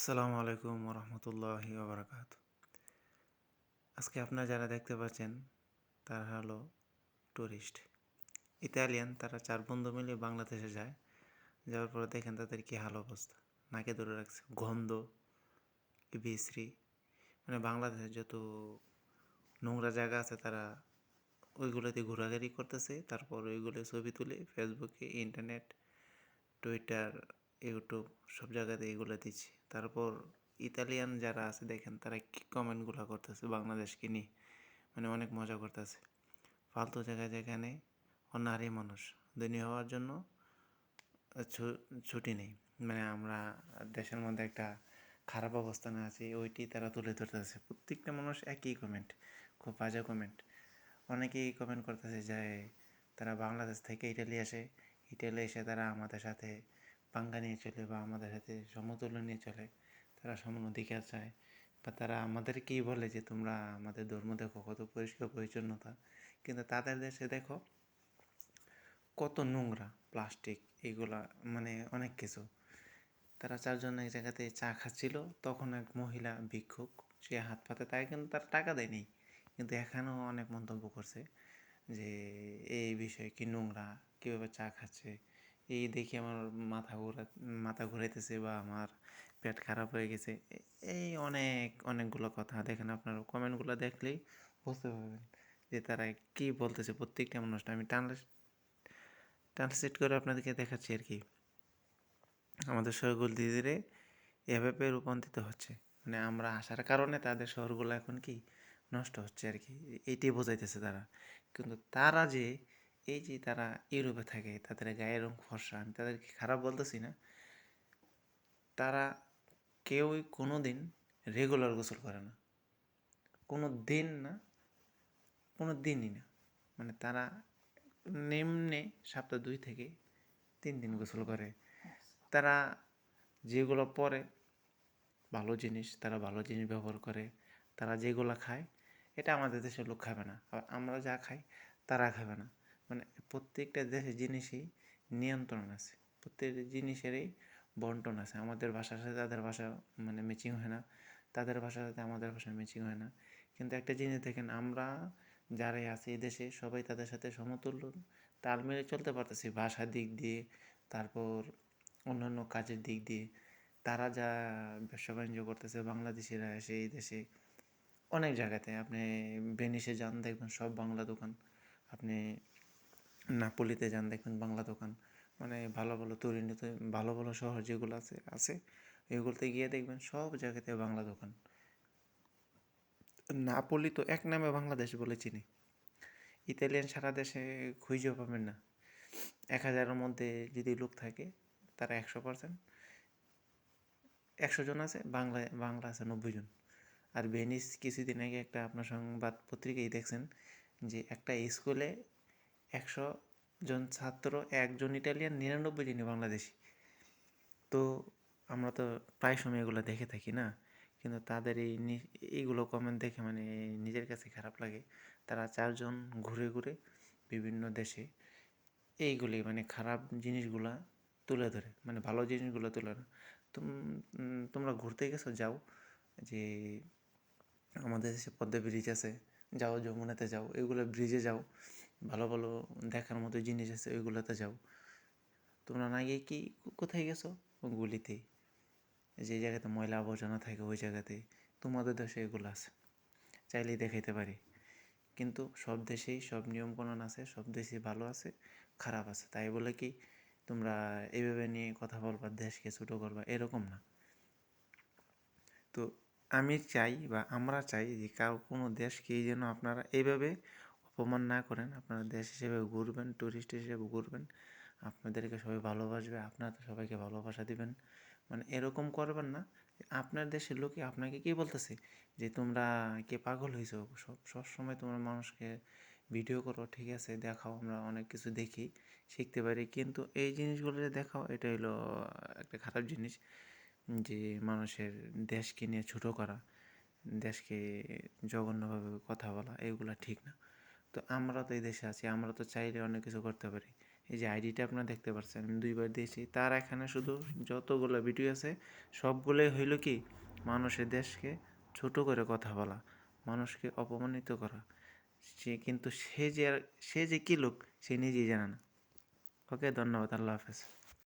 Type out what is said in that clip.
আসসালামু আলাইকুম রহমতুল্লাহি ওবরাকাত। আজকে আপনারা যারা দেখতে পাচ্ছেন, তারা হলো ট্যুরিস্ট ইতালিয়ান, তারা চার বন্ধু মিলে বাংলাদেশে যায়। যাওয়ার পরে দেখেন তাদের কী হাল অবস্থা। নাকে ধরে রাখছে, গন্ধ কি বিশ্রী। মানে বাংলাদেশের যত নোংরা জায়গা আছে, তারা ওইগুলোতে ঘোরাঘুরি করতেছে। তারপর ওইগুলো ছবি তুলে ফেসবুকে ইন্টারনেট টুইটার ইউটিউব সব জায়গাতে এগুলো দিচ্ছে। তারপর ইতালিয়ান যারা আছে, দেখেন তারা কী কমেন্টগুলো করতেছে, বাংলাদেশকে নিয়ে। মানে অনেক মজা করতেছে। ফালতু জায়গায় যেখানে নারী মানুষ। ধনী হওয়ার জন্য ছুটি নেই। মানে আমরা দেশের মধ্যে একটা খারাপ অবস্থানে আছি, ওইটি তারা তুলে ধরতেছে। প্রত্যেকটা মানুষ একই কমেন্ট খুব বাজে কমেন্ট অনেকেই কমেন্ট করতেছে যে, তারা বাংলাদেশ থেকে ইটালি আসে। ইটালি এসে তারা আমাদের সাথে পাঙ্গা নিয়ে চলে বা আমাদের সাথে সমতুল্য নিয়ে চলে, তারা সমান অধিকার চায় বা তারা আমাদেরকেই বলে যে তোমরা আমাদের ধর্ম দেখো, কত পরিষ্কার পরিচ্ছন্নতা। কিন্তু তাদের দেশে দেখো কত নোংরা, প্লাস্টিক এগুলা মানে অনেক কিছু। তারা চারজন এক জায়গাতে চা খাচ্ছিল, তখন এক মহিলা ভিক্ষুক, সে হাত পাতে তাই কিন্তু তার টাকা দেয়নি। কিন্তু এখানেও অনেক মন্তব্য করছে যে, এই বিষয়ে কি নোংরা? কীভাবে চা খাচ্ছে? এই দেখে আমার মাথা ঘোরা, মাথা ঘুরাইতেছে বা আমার পেট খারাপ হয়ে গেছে। এই অনেক, অনেকগুলো কথা। দেখেন আপনার কমেন্টগুলো দেখলেই বুঝতে পারবেন যে তারা কি বলতেছে। প্রত্যেকটা মানুষটা আমি ট্রান্সলেট ট্রান্সলেট করে আপনাদেরকে দেখাচ্ছি আর কি। আমাদের শহরগুলো ধীরে ধীরে এভাবে রূপান্তরিত হচ্ছে। মানে আমরা আসার কারণে তাদের শহরগুলো এখন কি নষ্ট হচ্ছে আর কি। এইটাই বোঝাইতেছে তারা। কিন্তু তারা যে এই যে তারা ইউরোপে থাকে, তাদের গায়ের রং ফর্সা, আমি তাদেরকে খারাপ বলতেছি না। তারা কেউই কোনো দিন রেগুলার গোসল করে না। কোনো দিন না কোনো দিনই না। মানে তারা নিম্নে সপ্তাহ দুই থেকে তিন দিন গোসল করে। তারা যেগুলো পরে ভালো জিনিস, তারা ভালো জিনিস ব্যবহার করে, তারা যেগুলো খায়, এটা আমাদের দেশের লোক খাবে না। আমরা যা খাই, তারা খাবে না। মানে প্রত্যেকটা দেশের জিনিসই নিয়ন্ত্রণ আছে। প্রত্যেকটা জিনিসেরই বন্টন আছে। আমাদের ভাষার সাথে তাদের ভাষা মানে ম্যাচিং হয় না। তাদের ভাষার সাথে আমাদের ভাষা ম্যাচিং হয় না। কিন্তু একটা জিনিস দেখেন, আমরা যারাই আছি এই দেশে, সবাই তাদের সাথে সমতুল্য। তাল মিলে চলতে পারতেছি। ভাষার দিক দিয়ে, তারপর অন্যান্য কাজের দিক দিয়ে। তারা যা ব্যবসা বাণিজ্য করতেছে, বাংলাদেশিরা এসে এই দেশে অনেক জায়গাতে। আপনি ভেনিসে যান, দেখবেন সব বাংলা দোকান। আপনি নাপোলিতে যান, দেখবেন বাংলা দোকান। মানে ভালো ভালো তরিনীতে ভালো ভালো শহর যেগুলো আছে আছে, এগুলোতে গিয়ে দেখবেন সব জায়গাতে বাংলা দোকান। নাপোলি তো এক নামে বাংলাদেশ বলে চিনি। ইতালিয়ান সারা দেশে খুঁজেও পাবেন না। এক হাজারের মধ্যে যদি লোক থাকে, তারা একশো পার্সেন্ট। একশো জন আছে বাংলায় বাংলা আছে নব্বই জন। আর ভেনিস কিছুদিন আগে একটা আপনার সংবাদ পত্রিকায় দেখছেন যে একটা স্কুলে একশো জন ছাত্র, একজন ইটালিয়ান, নিরানব্বই জনই বাংলাদেশি। তো আমরা তো প্রায় সময় এগুলো দেখে থাকি না, কিন্তু তাদের এই এইগুলো কমেন্ট দেখে মানে নিজের কাছে খারাপ লাগে। তারা চারজন ঘুরে ঘুরে বিভিন্ন দেশে এইগুলি মানে খারাপ জিনিসগুলা তুলে ধরে মানে ভালো জিনিসগুলো তুলে তুম তোমরা ঘুরতে গেছো, যাও, যে আমাদের দেশে পদ্মা ব্রিজ আছে, যাও, যমুনাতে যাও, এগুলো ব্রিজে যাও। ভালো ভালো দেখার মতো জিনিস আছে, ওইগুলোতে যাও। তোমরা না গিয়ে কি কোথায় গেছো? গুলিতে। যে জায়গাতে ময়লা আবর্জনা থাকে, ওই জায়গাতে। তোমাদের দেশে এগুলো আছে। চাইলেই দেখাইতে পারি। কিন্তু সব দেশেই সব নিয়মকানুন আছে, সব দেশেই ভালো আছে, খারাপ আছে। তাই বলে কি, তোমরা এইভাবে নিয়ে কথা বলবা, দেশকে ছোটো করবা, এরকম না। তো আমি চাই বা আমরা চাই যে কাউ, কোনো দেশকেই যেন আপনারা এইভাবে অপমান না করেন, আপনারা দেশ হিসেবে ঘুরবেন ট্যুরিস্ট হিসেবে ঘুরবেন, আপনাদেরকে সবাই ভালোবাসবে, আপনারা সবাইকে ভালোবাসা দিবেন। মানে এরকম করবেন না, আপনার দেশের লোকে আপনাকে কি বলতেছে? যে তোমরা কে পাগল হয়েছো সব সবসময় তোমরা মানুষকে ভিডিও করো, ঠিক আছে, দেখাও, আমরা অনেক কিছু দেখি, শিখতে পারি। কিন্তু এই জিনিসগুলো যে দেখাও, এটা হলো একটা খারাপ জিনিস, যে মানুষের দেশকে নিয়ে ছোটো করা, দেশকে জঘন্যভাবে কথা বলা, এগুলো ঠিক না। তো আমরা তো এই দেশে আছি, আমরা তো চাইলে অনেক কিছু করতে পারি। এই যে আইডিটা আপনারা দেখতে পাচ্ছেন আমি দুইবার দিয়েছি। তার এখানে শুধু যতগুলো ভিডিও আছে, সবগুলোই হইল কি, মানুষের দেশকে ছোট করে কথা বলা, মানুষকে অপমানিত করা। সে কিন্তু সে যে সে যে কী লোক, সে নিজেই জানে না। ওকে, ধন্যবাদ, আল্লাহ হাফেজ।